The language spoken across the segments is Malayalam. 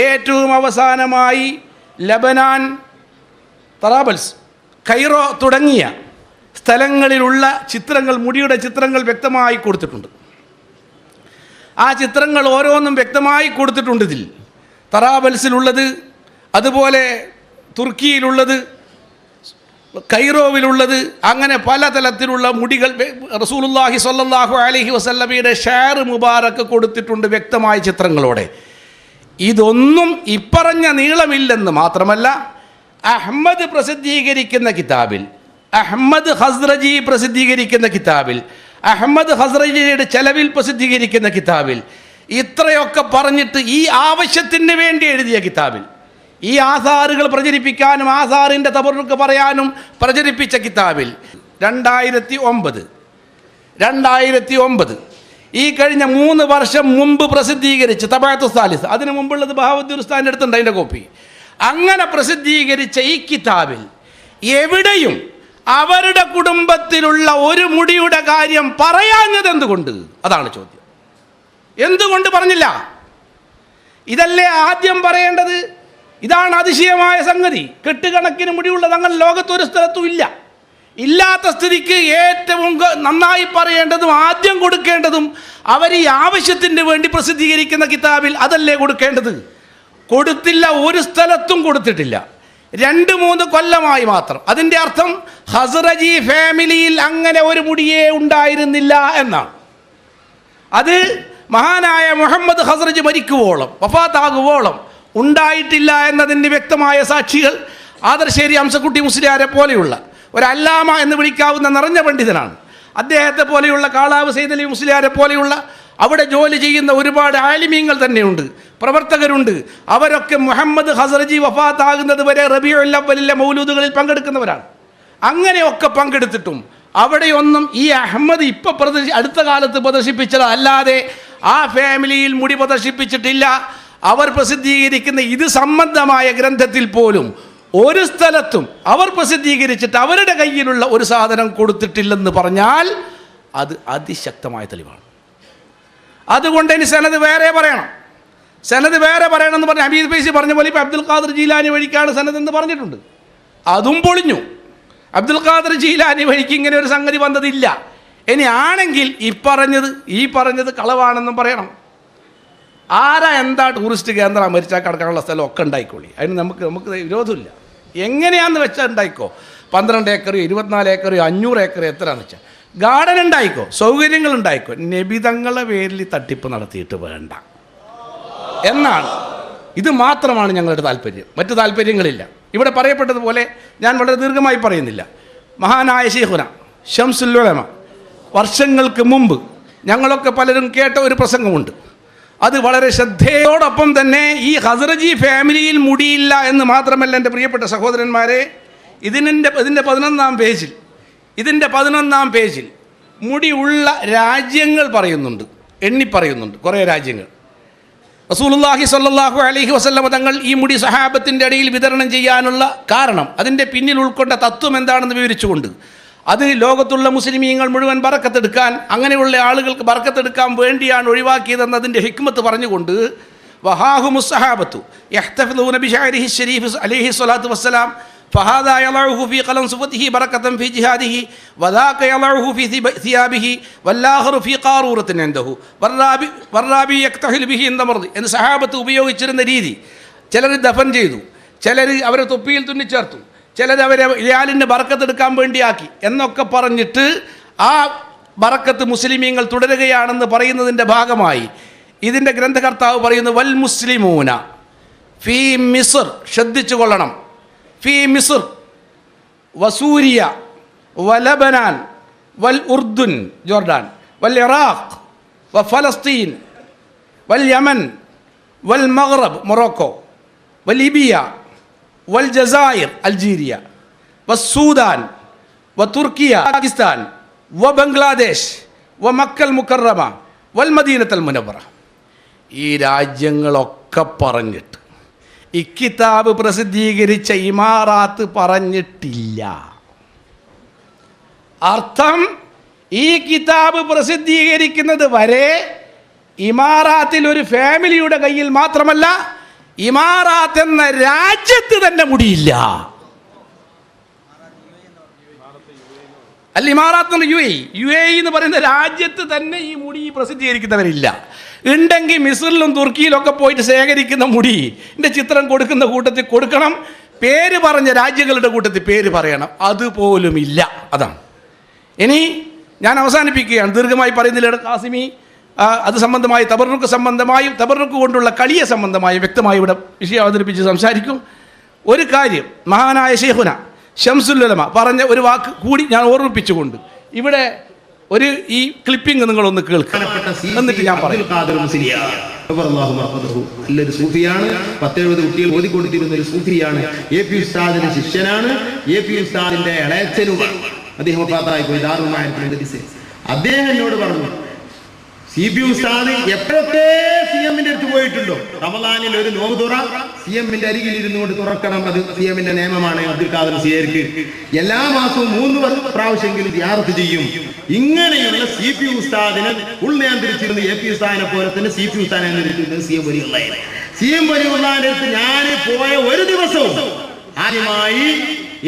ഏറ്റവും അവസാനമായി ലബനാൻ തറാബൽസ് കൈറോ തുടങ്ങിയ സ്ഥലങ്ങളിലുള്ള ചിത്രങ്ങൾ മുടിയുടെ ചിത്രങ്ങൾ വ്യക്തമായി കൊടുത്തിട്ടുണ്ട്. ആ ചിത്രങ്ങൾ ഓരോന്നും വ്യക്തമായി കൊടുത്തിട്ടുണ്ട് ഇതിൽ. തറാബൽസിലുള്ളത് അതുപോലെ തുർക്കിയിലുള്ളത് കൈറോവിലുള്ളത് അങ്ങനെ പല തലത്തിലുള്ള മുടികൾ റസൂലുല്ലാഹി അലഹി അലൈഹി വസല്ലമയുടെ ഷാർ മുബാറക്ക് കൊടുത്തിട്ടുണ്ട് വ്യക്തമായ ചിത്രങ്ങളോടെ. ഇതൊന്നും ഇപ്പറഞ്ഞ നീളമില്ലെന്ന് മാത്രമല്ല അഹമ്മദ് പ്രസിദ്ധീകരിക്കുന്ന കിതാബിൽ അഹമ്മദ് ഹസ്രജി പ്രസിദ്ധീകരിക്കുന്ന കിതാബിൽ അഹമ്മദ് ഹസ്രജിയുടെ ചെലവിൽ പ്രസിദ്ധീകരിക്കുന്ന കിതാബിൽ ഇത്രയൊക്കെ പറഞ്ഞിട്ട് ഈ ആവശ്യത്തിന് വേണ്ടി എഴുതിയ കിതാബിൽ ഈ ആധാറുകൾ പ്രചരിപ്പിക്കാനും ആധാറിന്റെ തബറുക്ക് പറയാനും പ്രചരിപ്പിച്ച കിതാബിൽ രണ്ടായിരത്തി ഒമ്പത് രണ്ടായിരത്തി ഒമ്പത് ഈ കഴിഞ്ഞ മൂന്ന് വർഷം മുമ്പ് പ്രസിദ്ധീകരിച്ച് തബാത്തു സാലിസ് അതിന് മുമ്പുള്ളത് ബഹാവുദ്ദീൻ ഉസ്താന്റെ അടുത്തുണ്ട് അതിന്റെ കോപ്പി. അങ്ങനെ പ്രസിദ്ധീകരിച്ച ഈ കിതാബിൽ എവിടെയും അവരുടെ കുടുംബത്തിലുള്ള ഒരു മുടിയുടെ കാര്യം പറയാഞ്ഞത് എന്തുകൊണ്ട്? അതാണ് ചോദ്യം. എന്തുകൊണ്ട് പറഞ്ഞില്ല? ഇതല്ലേ ആദ്യം പറയേണ്ടത്? ഇതാണ് അതിശയമായ സംഗതി. കെട്ടുകണക്കിന് മുടിയുള്ള തങ്ങൾ ലോകത്തൊരു സ്ഥലത്തും ഇല്ല. ഇല്ലാത്ത സ്ഥിതിക്ക് ഏറ്റവും നന്നായി പറയേണ്ടതും ആദ്യം കൊടുക്കേണ്ടതും അവർ ഈ ആവശ്യത്തിന് വേണ്ടി പ്രസിദ്ധീകരിക്കുന്ന കിതാബിൽ അതല്ലേ കൊടുക്കേണ്ടത്? കൊടുത്തില്ല ഒരു സ്ഥലത്തും കൊടുത്തിട്ടില്ല. രണ്ട് മൂന്ന് കൊല്ലമായി മാത്രം. അതിന്റെ അർത്ഥം ഹസ്രജി ഫാമിലിയിൽ അങ്ങനെ ഒരു മുടിയേ ഉണ്ടായിരുന്നില്ല എന്നാണ്. അത് മഹാനായ മുഹമ്മദ് ഹസ്രജ് മരിക്കുവോളം വഫാത്താകുവോളം ഉണ്ടായിട്ടില്ല എന്നതിന് വ്യക്തമായ സാക്ഷികൾ ആദർശേരി ഹംസക്കുട്ടി മുസ്ലിയാരെ പോലെയുള്ള ഒരു അല്ലാമ എന്ന് വിളിക്കാവുന്ന നിറഞ്ഞ പണ്ഡിതനാണ്. അദ്ദേഹത്തെ പോലെയുള്ള കാളാവ് സൈദലി മുസ്ലിയാരെ പോലെയുള്ള അവിടെ ജോലി ചെയ്യുന്ന ഒരുപാട് ആലിമീങ്ങൾ തന്നെയുണ്ട് പ്രവർത്തകരുണ്ട്. അവരൊക്കെ മുഹമ്മദ് ഹസറജി വഫാത്താകുന്നത് വരെ റബിയുല്ലവലിലെ മൗലൂദുകളിൽ പങ്കെടുക്കുന്നവരാണ്. അങ്ങനെയൊക്കെ പങ്കെടുത്തിട്ടും അവിടെയൊന്നും ഈ അഹമ്മദ് ഇപ്പൊ പ്രദർശി അടുത്ത കാലത്ത് പ്രദർശിപ്പിച്ചത് അല്ലാതെ ആ ഫാമിലിയിൽ മുടി പ്രദർശിപ്പിച്ചിട്ടില്ല. അവർ പ്രസിദ്ധീകരിക്കുന്ന ഇത് സംബന്ധമായ ഗ്രന്ഥത്തിൽ പോലും ഒരു സ്ഥലത്തും അവർ പ്രസിദ്ധീകരിച്ചിട്ട് അവരുടെ കയ്യിലുള്ള ഒരു സാധനം കൊടുത്തിട്ടില്ലെന്ന് പറഞ്ഞാൽ അത് അതിശക്തമായ തെളിവാണ്. അതുകൊണ്ട് ഇനി സനത് വേറെ പറയണം. സനത് വേറെ പറയണം എന്ന് പറഞ്ഞ ഹമീദ് ഫൈസി പറഞ്ഞ പോലെ ഇപ്പം അബ്ദുൽ ഖാദർ ജീലാനി വഴിക്കാണ് സനത് എന്ന് പറഞ്ഞിട്ടുണ്ട്. അതും പൊളിഞ്ഞു. അബ്ദുൽ ഖാദർ ജീലാനി വഴിക്ക് ഇങ്ങനെ ഒരു സംഗതി വന്നതില്ല. ഇനി ആണെങ്കിൽ ഈ പറഞ്ഞത് ഈ പറഞ്ഞത് കളവാണെന്നും പറയണം. ആരാ എന്താ ടൂറിസ്റ്റ് കേന്ദ്രം മരിച്ചാൽ കിടക്കാനുള്ള സ്ഥലം ഒക്കെ ഉണ്ടായിക്കോളി. അതിന് നമുക്ക് നമുക്ക് വിരോധമില്ല. എങ്ങനെയാന്ന് വെച്ചാൽ ഉണ്ടായിക്കോ? പന്ത്രണ്ട് ഏക്കർ ഇരുപത്തിനാല് ഏക്കർ അഞ്ഞൂറ് ഏക്കർ എത്രയാണെന്ന് വെച്ചാൽ ഗാർഡൻ ഉണ്ടായിക്കോ? സൗകര്യങ്ങൾ ഉണ്ടായിക്കോ? നിബിതങ്ങളെ പേരിൽ തട്ടിപ്പ് നടത്തിയിട്ട് വേണ്ട. എന്നാണ്. ഇത് മാത്രമാണ് ഞങ്ങളുടെ താല്പര്യം. മറ്റു താല്പര്യങ്ങളില്ല. ഇവിടെ പറയപ്പെട്ടതുപോലെ ഞാൻ വളരെ ദീർഘമായി പറയുന്നില്ല. മഹാനായ ശേഖുന ഷംസുല്ലുലമ വർഷങ്ങൾക്ക് മുമ്പ് ഞങ്ങളൊക്കെ പലരും കേട്ട ഒരു പ്രസംഗമുണ്ട്. അത് വളരെ ശ്രദ്ധയോടൊപ്പം തന്നെ ഈ ഹസ്രജി ഫാമിലിയിൽ മുടിയില്ല എന്ന് മാത്രമല്ല എന്റെ പ്രിയപ്പെട്ട സഹോദരന്മാരെ ഇതിന്റെ ഇതിന്റെ പതിനൊന്നാം പേജിൽ ഇതിന്റെ പതിനൊന്നാം പേജിൽ മുടിയുള്ള രാജ്യങ്ങൾ പറയുന്നുണ്ട് എണ്ണി പറയുന്നുണ്ട് കുറേ രാജ്യങ്ങൾ. റസൂലുള്ളാഹി സ്വല്ലല്ലാഹു അലൈഹി വസല്ലമ തങ്ങൾ ഈ മുടി സഹാബത്തിന്റെ ഇടയിൽ വിതരണം ചെയ്യാനുള്ള കാരണം അതിന്റെ പിന്നിൽ ഉൾക്കൊണ്ട തത്വം എന്താണെന്ന് വിവരിച്ചുകൊണ്ട് അത് ലോകത്തുള്ള മുസ്ലിമീങ്ങൾ മുഴുവൻ ബറക്കത്തെടുക്കാൻ അങ്ങനെയുള്ള ആളുകൾക്ക് ബറക്കത്തെടുക്കാൻ വേണ്ടിയാണ് ഒഴിവാക്കിയതെന്നതിൻ്റെ ഹിക്മത്ത് പറഞ്ഞുകൊണ്ട് വഹാഹു മുസ്സഹാബത്തു യഹ്തഫിദൂന ബിശഅരിഹി ശരീഫ് അലൈഹി സ്വലാത്തു വസ്സലാം فهذا يضعه في قلم صفته بركة في جهاده وذاك يضعه في ثياب- ثيابه والآخر في قارورة عنده والرابي والرابي يكتحل به عند مرض എന്ന് സഹാബത്ത് ഉപയോഗിച്ചിരുന്ന രീതി ചിലർ ദഫൻ ചെയ്തു ചിലർ അവരെ തൊപ്പിയിൽ തുന്നിച്ചേർത്തു ചിലർ അവരെ ഇയാലിന്റെ ബറക്കത്തെടുക്കാൻ വേണ്ടിയാക്കി എന്നൊക്കെ പറഞ്ഞിട്ട് ആ ബറക്കത്ത് മുസ്ലിമീങ്ങൾ തുടരുകയാണെന്ന് പറയുന്നതിന്റെ ഭാഗമായി. ഇതിന്റെ ഗ്രന്ഥകർത്താവ് പറയുന്നു വൽ മുസ്ലിമൂന ഫി മിസർ ശ്രദ്ധിച്ചു കൊള്ളണം. ഫി മിസർ വസൂരിയ വലബനാൻ വൽ ഉർദുൻ ജോർഡാൻ. വൽ ഇറാഖ് വ ഫലസ്തീൻ വൽ യമൻ വൽ മഗ്റബ് മൊറോക്കോ വലീബിയ വൽ ജസായിർ അൽജീരിയ സൂദാൻ വ തുർക്കിയ പാകിസ്ഥാൻ വ ബംഗ്ലാദേശ് വ മക്കൽ മുക്കറമ വൽ മദീനത്തൽ മുനവറ ഈ രാജ്യങ്ങളൊക്കെ പറഞ്ഞിട്ട് ഇക്കിതാബ് പ്രസിദ്ധീകരിച്ച ഇമാറാത്ത് പറഞ്ഞിട്ടില്ല. അർത്ഥം ഈ കിതാബ് പ്രസിദ്ധീകരിക്കുന്നത് വരെ ഇമാറാത്തിൽ ഒരു ഫാമിലിയുടെ കയ്യിൽ മാത്രമല്ല ഇമാറാത്ത് എന്ന രാജ്യത്ത് തന്നെ മുടിയില്ല. അല്ല ഇമാറാത്ത് യു എ യു എ എന്ന് പറയുന്ന രാജ്യത്ത് തന്നെ ഈ മുടി പ്രസിദ്ധീകരിക്കുന്നവരില്ല. ഉണ്ടെങ്കിൽ മിസ്രിലും തുർക്കിയിലും ഒക്കെ പോയിട്ട് ശേഖരിക്കുന്ന മുടി എന്റെ ചിത്രം കൊടുക്കുന്ന കൂട്ടത്തിൽ കൊടുക്കണം പേര് പറഞ്ഞ രാജ്യങ്ങളുടെ കൂട്ടത്തിൽ പേര് പറയണം അതുപോലും ഇല്ല അതാണ്. ഇനി ഞാൻ അവസാനിപ്പിക്കുകയാണ്. ദീർഘമായി പറയുന്നില്ല കാസിമി അത് സംബന്ധമായി തബർണുക്ക് സംബന്ധമായും തബർണുക്ക് കൊണ്ടുള്ള കളിയെ സംബന്ധമായും വ്യക്തമായി ഇവിടെ വിഷയം അവതരിപ്പിച്ച് സംസാരിക്കും. ഒരു കാര്യം മഹാനായ ഷെയ്ഖുന ഷംസുല്ലമ പറഞ്ഞ ഒരു വാക്ക് കൂടി ഞാൻ ഓർമ്മിപ്പിച്ചുകൊണ്ട് ഇവിടെ ഒരു ഈ ക്ലിപ്പിംഗ് നിങ്ങളൊന്ന് കേൾക്കുക എന്നിട്ട് ഞാൻ പറയും. നല്ലൊരു സൂഫിയാണ്. പത്തെഴുപത് കുട്ടികൾ ഓതിക്കൊടുത്തിരുന്ന ഒരു സൂഫിയാണ്. എ പി ഉസ്താദിന്റെ ശിഷ്യനാണ്. എ പി ഉസ്താദിന്റെ ഇളയച്ചനുമാണ് അദ്ദേഹം പോയി ദാറുമായത്തിൽ അദ്ദേഹം എന്നോട് പറഞ്ഞു സി പി ഉസ്താദ് എപ്പോഴൊക്കെ സി എമ്മിന്റെ അടുത്ത് പോയിട്ടുണ്ടോ? റമദാനിൽ ഒരു നോവ് തുറ. സി എമ്മിന്റെ അരികിൽ ഇരുന്നുകൊണ്ട് തുറക്കണം. അത് സി എമ്മിന്റെ നിയമമാണ്. അബ്ദുൽ ഖാദർ സിയർക്ക് എല്ലാ മാസവും മൂന്ന് പ്രാവശ്യമെങ്കിലും യാർത്ത് ചെയ്യും. ഇങ്ങനെയുള്ള സി പി ഉസ്താദിനെ ഉൾനിയന്ത്രിച്ചിരുന്ന എ പി ഉസ്താദിനെ പോലെ തന്നെ സി പി ഉസ്താദിനെ നിയന്ത്രിച്ചിരുന്നത് സി എം വലിയുള്ള സി എം വലിയുള്ളതിന്റെ അടുത്ത് ഞാൻ പോയ ഒരു ദിവസവും ആദ്യമായി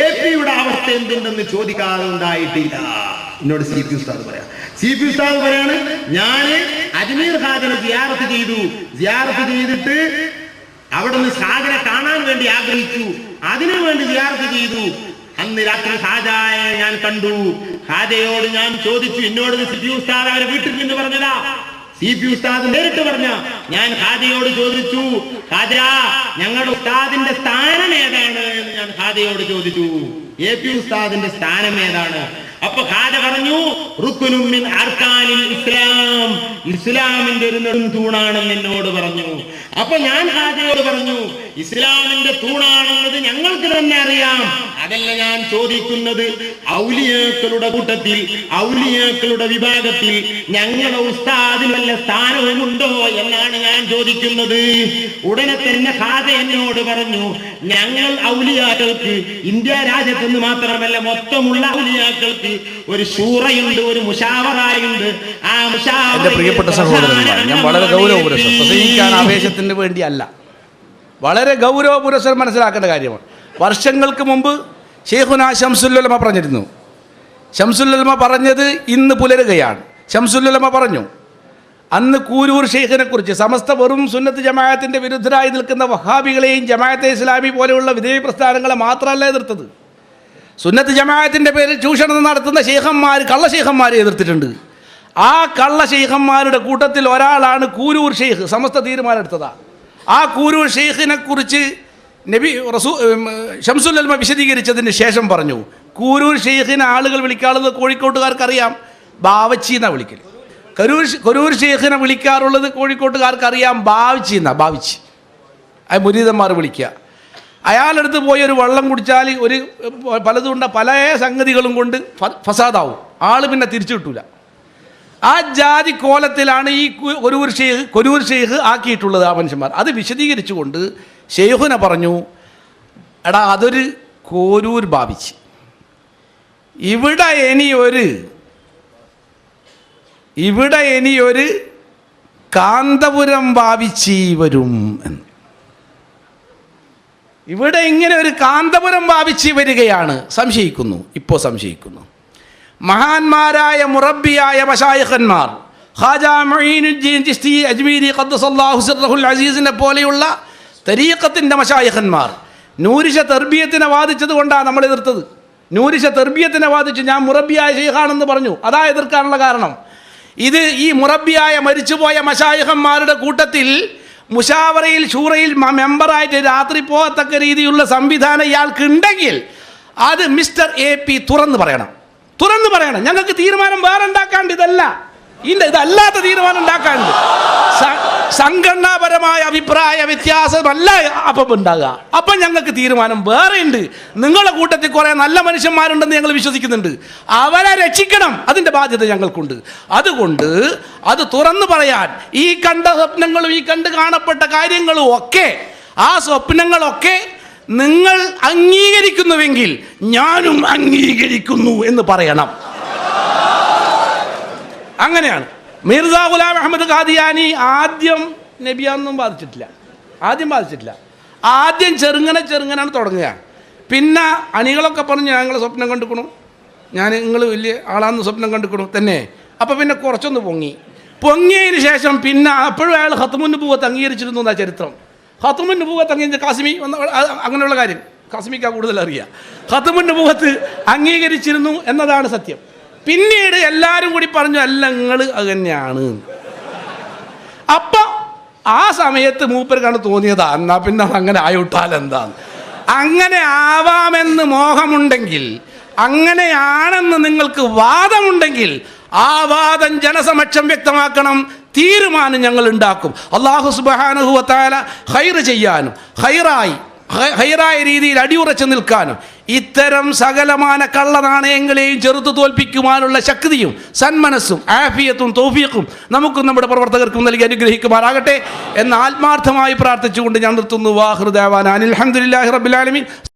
എ പിയുടെ അവസ്ഥ എന്തുണ്ടെന്ന് ചോദിക്കാതെ ഉണ്ടായിട്ടില്ല. എന്നോട് സി പി ഉസ്താദ് പറയാം. സി പി ഉസ്താദ് പറയാണ് ഞാൻ അജ്മീർ ഖാദിനെ സിയാറത്ത് ചെയ്തു. സിയാറത്ത് ചെയ്തിട്ട് അവിടെ നിന്ന് ഹാജനെ കാണാൻ വേണ്ടി ആഗ്രഹിച്ചു. അതിനു വേണ്ടി സിയാറത്ത് ചെയ്തു. അന്ന് രാത്രി ഹാജായെ ഞാൻ കണ്ടു. ഹാജയോട് ഞാൻ ചോദിച്ചു എന്നോട് സി പി ഉസ്താദ് അവരെ വീട്ടിൽ നിന്ന് പറഞ്ഞതാ? സി പി ഉസ്താദ് നേരിട്ട് പറഞ്ഞ ഞാൻ ഹാജയോട് ചോദിച്ചു ഹാജ ഞങ്ങളുടെ ഉസ്താദിന്റെ സ്ഥാനം ഏതാണ്? എന്ന് ഞാൻ ഹാജയോട് ചോദിച്ചു. എ പി ഉസ്താദിന്റെ സ്ഥാനം ഏതാണ്? അപ്പൊ കാത പറഞ്ഞു റുക്കുനും മിൻ അർക്കാനിൽ ഇസ്ലാം. ഇസ്ലാമിന്റെ ഒരു നെടും തൂണാണെന്ന് എന്നോട് പറഞ്ഞു. അപ്പൊ ഞാൻ ഹാജയോട് പറഞ്ഞു ഇസ്ലാമിന്റെ തൂണാണെന്നത് ഞങ്ങൾക്ക് തന്നെ അറിയാം. അതല്ല ഞാൻ ചോദിക്കുന്നത് ഔലിയാക്കളുടെ കൂട്ടത്തിൽ ഔലിയാക്കളുടെ വിഭാഗത്തിൽ ഞങ്ങളുടെ ഉസ്താദിന് വല്ല സ്ഥാനവുമുണ്ടോ എന്നാണ് ഞാൻ ചോദിക്കുന്നത്. ഉടനെ തന്നെ ഖാദ എന്നോട് പറഞ്ഞു ഞങ്ങൾ ഔലിയാക്കൾക്ക് ഇന്ത്യ രാജ്യത്തെന്ന് മാത്രമല്ല മൊത്തമുള്ള ഔലിയാക്കൾക്ക് ഒരു ഷൂറയുണ്ട് ഒരു മുഷാവറായുണ്ട്. ആ മുഷാവറയിൽ പ്രിയപ്പെട്ട സഹോദരന്മാർ ഞാൻ വളരെ ഗൗരവപുരസ്സരം പ്രസംഗിക്കാൻ ആവേശത്തിന് വേണ്ടിയല്ല. വളരെ ഗൗരവപുരസ്സരം മനസ്സിലാക്കേണ്ട കാര്യമാണ്. വർഷങ്ങൾക്ക് മുമ്പ് ഷെയ്ഖുന ഷംസുല്ലുലമ പറഞ്ഞിരുന്നു. ഷംസുല്ലുലമ പറഞ്ഞത് ഇന്ന് പുലരുകയാണ്. ഷംസുല്ലുലമ പറഞ്ഞു അന്ന് കൂരൂർ ഷെയ്ഖിനെ കുറിച്ച് സമസ്ത വെറും സുന്നത്ത് ജമാഅത്തിന്റെ വിരുദ്ധരായി നിൽക്കുന്ന വഹാബികളെയും ജമാഅത്തെ ഇസ്ലാമി പോലെയുള്ള വിധേയ പ്രസ്ഥാനങ്ങളെ മാത്രമല്ല എതിർത്തത്. സുന്നത്ത് ജമാഅത്തിന്റെ പേരിൽ ചൂഷണം നടത്തുന്ന ഷെയ്ഖന്മാർ കള്ള ഷെയ്ഖന്മാരെ എതിർത്തിട്ടുണ്ട്. ആ കള്ള ഷെയ്ഖന്മാരുടെ കൂട്ടത്തിൽ ഒരാളാണ് കൂരൂർ ഷെയ്ഖ് സമസ്ത തീരുമാനമെടുത്തതാ ആ കൂരൂർ ഷെയ്ഖിനെ കുറിച്ച് നബി റസൂ ഷംസുല്ലൽമ വിശദീകരിച്ചതിന് ശേഷം പറഞ്ഞു കൂരൂർ ഷെയ്ഖിനെ ആളുകൾ വിളിക്കാറുള്ളത് കോഴിക്കോട്ടുകാർക്കറിയാം ബാവച്ചി എന്നാണ് വിളിക്കൽ കരൂർ കരൂർ ഷെയ്ഖിനെ വിളിക്കാറുള്ളത് കോഴിക്കോട്ടുകാർക്കറിയാം ബാവച്ചി എന്നാ ബാവിച്ചി. അത് മുരീതന്മാർ വിളിക്കുക അയാളെടുത്ത് പോയി ഒരു വെള്ളം കുടിച്ചാൽ ഒരു പലതും ഉണ്ട് പല സംഗതികളും കൊണ്ട് ഫസാദാവും. ആൾ പിന്നെ തിരിച്ചു കിട്ടൂല. ആ ജാതി കോലത്തിലാണ് ഈ കൊരൂർ ഷെയ്ഖ് കൊരൂർ ഷെയ്ഖ് ആക്കിയിട്ടുള്ളത് ആ മനുഷ്യന്മാർ. അത് വിശദീകരിച്ചുകൊണ്ട് ഷെയ്ഖുന പറഞ്ഞു എടാ അതൊരു കോരൂർ ഭാവിച്ച്. ഇവിടെ ഇനി ഒരു ഇവിടെ ഇനി ഒരു കാന്തപുരം ഭാവിച്ചി വരും എന്ന്. ഇവിടെ ഇങ്ങനെ ഒരു കാന്തപുരം ഭാവിച്ച് വരികയാണ്. സംശയിക്കുന്നു ഇപ്പോൾ സംശയിക്കുന്നു. മഹാന്മാരായ മുറബിയായ മഷായഖന്മാർ ഖാജ മൊയ്നുദ്ദീൻ ചിസ്തി അജ്മീരി ഖദ്ദസല്ലാഹു സിറഹുൽ അസീസിനെ പോലെയുള്ള തരീഖത്തിന്റെ മഷായഹന്മാർ നൂരിശ തെർബിയത്തിനെ വാദിച്ചത് കൊണ്ടാണ് നമ്മൾ എതിർത്തത്. നൂരിശ തെർബിയത്തിനെ വാദിച്ച് ഞാൻ മുറബിയായ ഷെയ്ഖാണെന്ന് പറഞ്ഞു. അതാ എതിർക്കാനുള്ള കാരണം. ഇത് ഈ മുറബിയായ മരിച്ചുപോയ മഷായഹന്മാരുടെ കൂട്ടത്തിൽ മുഷാവറയിൽ ഷൂറയിൽ മെമ്പറായിട്ട് രാത്രി പോകത്തക്ക രീതിയിലുള്ള സംവിധാനം ഇയാൾക്ക് ഉണ്ടെങ്കിൽ അത് മിസ്റ്റർ എ പി തുറന്ന് പറയണം. തുറന്ന് പറയണം. ഞങ്ങൾക്ക് തീരുമാനം വേറെ ഉണ്ടാക്കാണ്ട് ഇതല്ല. ഇല്ല ഇതല്ലാത്ത തീരുമാനം ഉണ്ടാക്കാനുണ്ട്. സംഘടനാപരമായ അഭിപ്രായ വ്യത്യാസമല്ല അപ്പം ഉണ്ടാകുക അപ്പം ഞങ്ങൾക്ക് തീരുമാനം വേറെ ഉണ്ട്. നിങ്ങളുടെ കൂട്ടത്തിൽ കുറേ നല്ല മനുഷ്യന്മാരുണ്ടെന്ന് ഞങ്ങൾ വിശ്വസിക്കുന്നുണ്ട്. അവരെ രക്ഷിക്കണം അതിന്റെ ബാധ്യത ഞങ്ങൾക്കുണ്ട്. അതുകൊണ്ട് അത് തുറന്നു പറയാൻ ഈ കണ്ട സ്വപ്നങ്ങളും ഈ കണ്ട് കാണപ്പെട്ട കാര്യങ്ങളും ഒക്കെ ആ സ്വപ്നങ്ങളൊക്കെ നിങ്ങൾ അംഗീകരിക്കുന്നുവെങ്കിൽ ഞാനും അംഗീകരിക്കുന്നു എന്ന് പറയണം. അങ്ങനെയാണ്. മിർസ ഗുലാം അഹമ്മദ് ഖാദിയാനി ആദ്യം നബിയാന്നും ബാധിച്ചിട്ടില്ല. ആദ്യം ബാധിച്ചിട്ടില്ല. ആദ്യം ചെറുങ്ങനെ ചെറുങ്ങനാണ് തുടങ്ങുക. പിന്നെ അണികളൊക്കെ പറഞ്ഞ് ഞങ്ങൾ സ്വപ്നം കണ്ടുക്കണു. ഞാൻ നിങ്ങൾ വലിയ ആളാന്ന് സ്വപ്നം കണ്ടുക്കണു. തന്നെ. അപ്പോൾ പിന്നെ കുറച്ചൊന്ന് പൊങ്ങി. പൊങ്ങിയതിന് ശേഷം പിന്നെ അപ്പോഴും അയാൾ ഹത്തുമുന്ന് പൂവത്ത് അംഗീകരിച്ചിരുന്നു എന്നാ ചരിത്രം. ഹത്തുമുന്ന് പൂവത്ത് അംഗീകരിച്ച കാസിമി അങ്ങനെയുള്ള കാര്യം കാസിമിക്കാ കൂടുതൽ അറിയാം. ഹത്തുമുന്ന് പൂവത്ത് അംഗീകരിച്ചിരുന്നു എന്നതാണ് സത്യം. പിന്നീട് എല്ലാവരും കൂടി പറഞ്ഞു അല്ല നിങ്ങൾ അത് തന്നെയാണ്. അപ്പൊ ആ സമയത്ത് മൂപ്പർക്കാണ് തോന്നിയതാ എന്നാ പിന്നെ അങ്ങനെ ആയിട്ടാൽ എന്താ അങ്ങനെ ആവാമെന്ന് മോഹമുണ്ടെങ്കിൽ അങ്ങനെയാണെന്ന് നിങ്ങൾക്ക് വാദമുണ്ടെങ്കിൽ ആ വാദം ജനസമക്ഷം വ്യക്തമാക്കണം തീരുമാനം ഞങ്ങൾ ഉണ്ടാക്കും. അള്ളാഹു സുബാനുഹുവത്താല ഹൈറ് ചെയ്യാനും ഹൈറായി ഹൈറായ രീതിയിൽ അടിയുറച്ച് നിൽക്കാനും. ഇത്തരം സകലമാന കള്ളനാണയങ്ങളെയും ചെറുത്തു തോൽപ്പിക്കുവാനുള്ള ശക്തിയും സന്മനസ്സും ആഫിയത്തും തോഫിയക്കും നമുക്കും നമ്മുടെ പ്രവർത്തകർക്കും നൽകി അനുഗ്രഹിക്കുമാറാകട്ടെ എന്ന് ആത്മാർത്ഥമായി പ്രാർത്ഥിച്ചുകൊണ്ട് ഞാൻ നിർത്തുന്നു. വാഹൃദേവാൻ അനിൽ അഹമ്മദില്ലാഹി